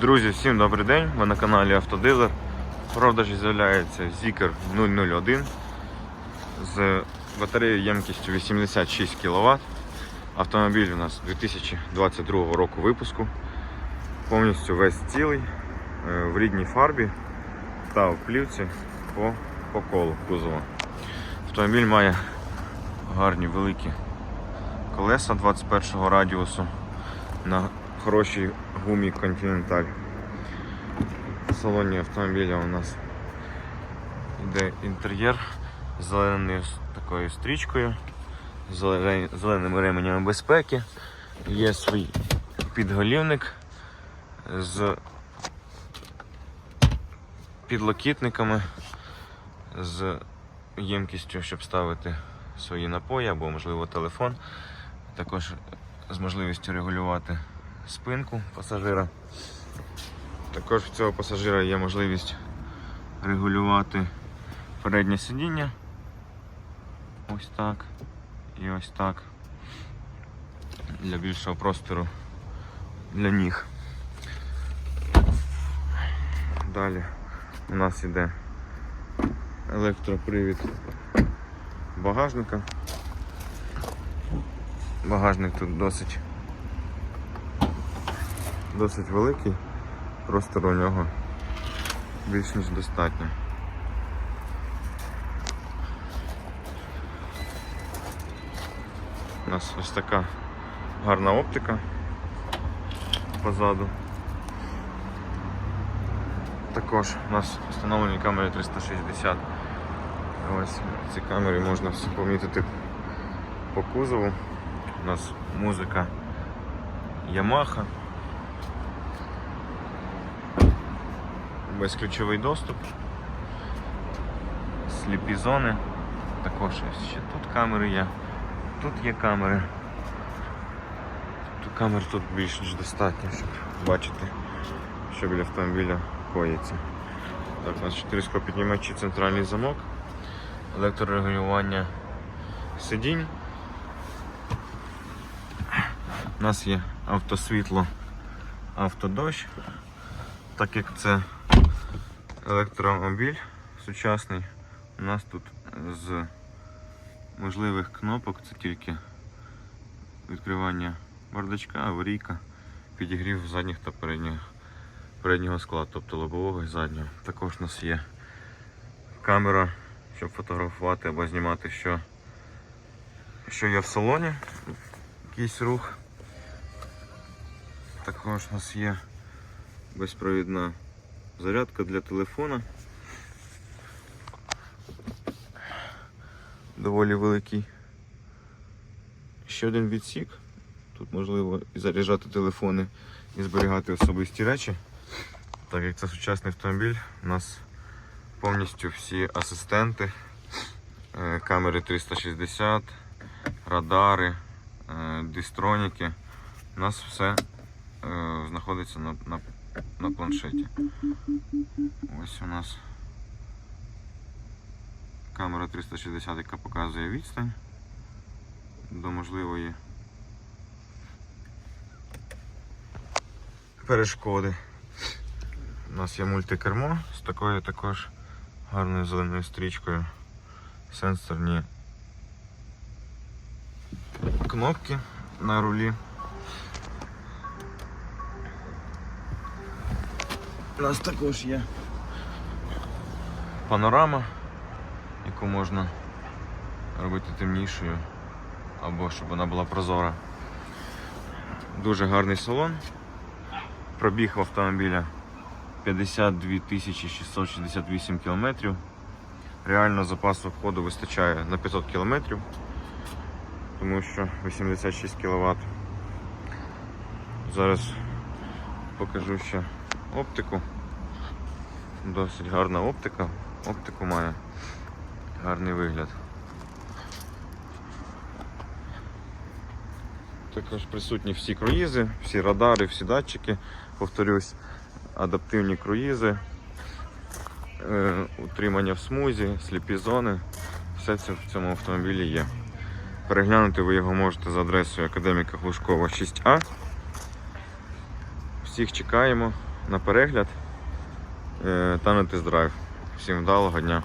Друзі, всім добрий день! Ви на каналі Автодилер. В продажі з'являється Zikr 001 з батареєю ємкістю 86 кВт. Автомобіль у нас 2022 року випуску. Повністю весь цілий е, в рідній фарбі та в плівці по, по колу кузова. Автомобіль має гарні великі колеса 21 радіусу на хорошій гумі Continental. В салоні автомобіля у нас йде інтер'єр з зеленою такою стрічкою, зеленими ременями безпеки. Є свій підголівник з підлокітниками, з ємкістю, щоб ставити свої напої або, можливо, телефон. Також з можливістю регулювати спинку пасажира. Також в цього пасажира є можливість регулювати переднє сидіння. Ось так і ось так. Для більшого простору для ніг. Далі у нас іде електропривід багажника. Багажник тут досить досить великий, простору у нього більш ніж достатньо. У нас ось така гарна оптика позаду. Також у нас встановлені камери 360. Ось ці камери можна всі помітити по кузову. У нас музика Yamaha. Безключовий доступ. Сліпі зони. Також ще тут камери є. Тут є камери. Тут камер тут більш ніж достатньо, щоб бачити, що біля автомобіля коїться. Так, у нас 4 піднімачі центральний замок, електрорегулювання сидінь. У нас є автосвітло, автодощ, так як це електромобіль сучасний, у нас тут з можливих кнопок це тільки відкривання бардачка, аварійка, підігрів задніх та передніх, переднього скла, тобто лобового і заднього. Також у нас є камера, щоб фотографувати або знімати, що, що є в салоні, якийсь рух. Також у нас є безпровідна зарядка для телефона. Доволі великий. Ще один відсік. Тут можливо і заряджати телефони і зберігати особисті речі. Так як це сучасний автомобіль, у нас повністю всі асистенти, е, камери 360, радари, е, дистроніки. У нас все е, знаходиться на, на, планшеті. Ось у нас камера 360, яка показує відстань до можливої перешкоди. У нас є мультикермо з такою також гарною зеленою стрічкою. Сенсорні кнопки на рулі. У нас також є панорама, яку можна робити темнішою або щоб вона була прозора. Дуже гарний салон. Пробіг автомобіля 52 668 км. Реально запасу входу вистачає на 500 км, тому що 86 кВт. Зараз покажу ще оптику. Досить гарна оптика. Оптику має гарний вигляд. Також присутні всі круїзи, всі радари, всі датчики, повторюсь, адаптивні круїзи, е, утримання в смузі, сліпі зони. Все це в цьому автомобілі є. Переглянути ви його можете за адресою Академіка Глушкова 6А. Всіх чекаємо. На перегляд е, та на тест-драйв. Всім вдалого дня!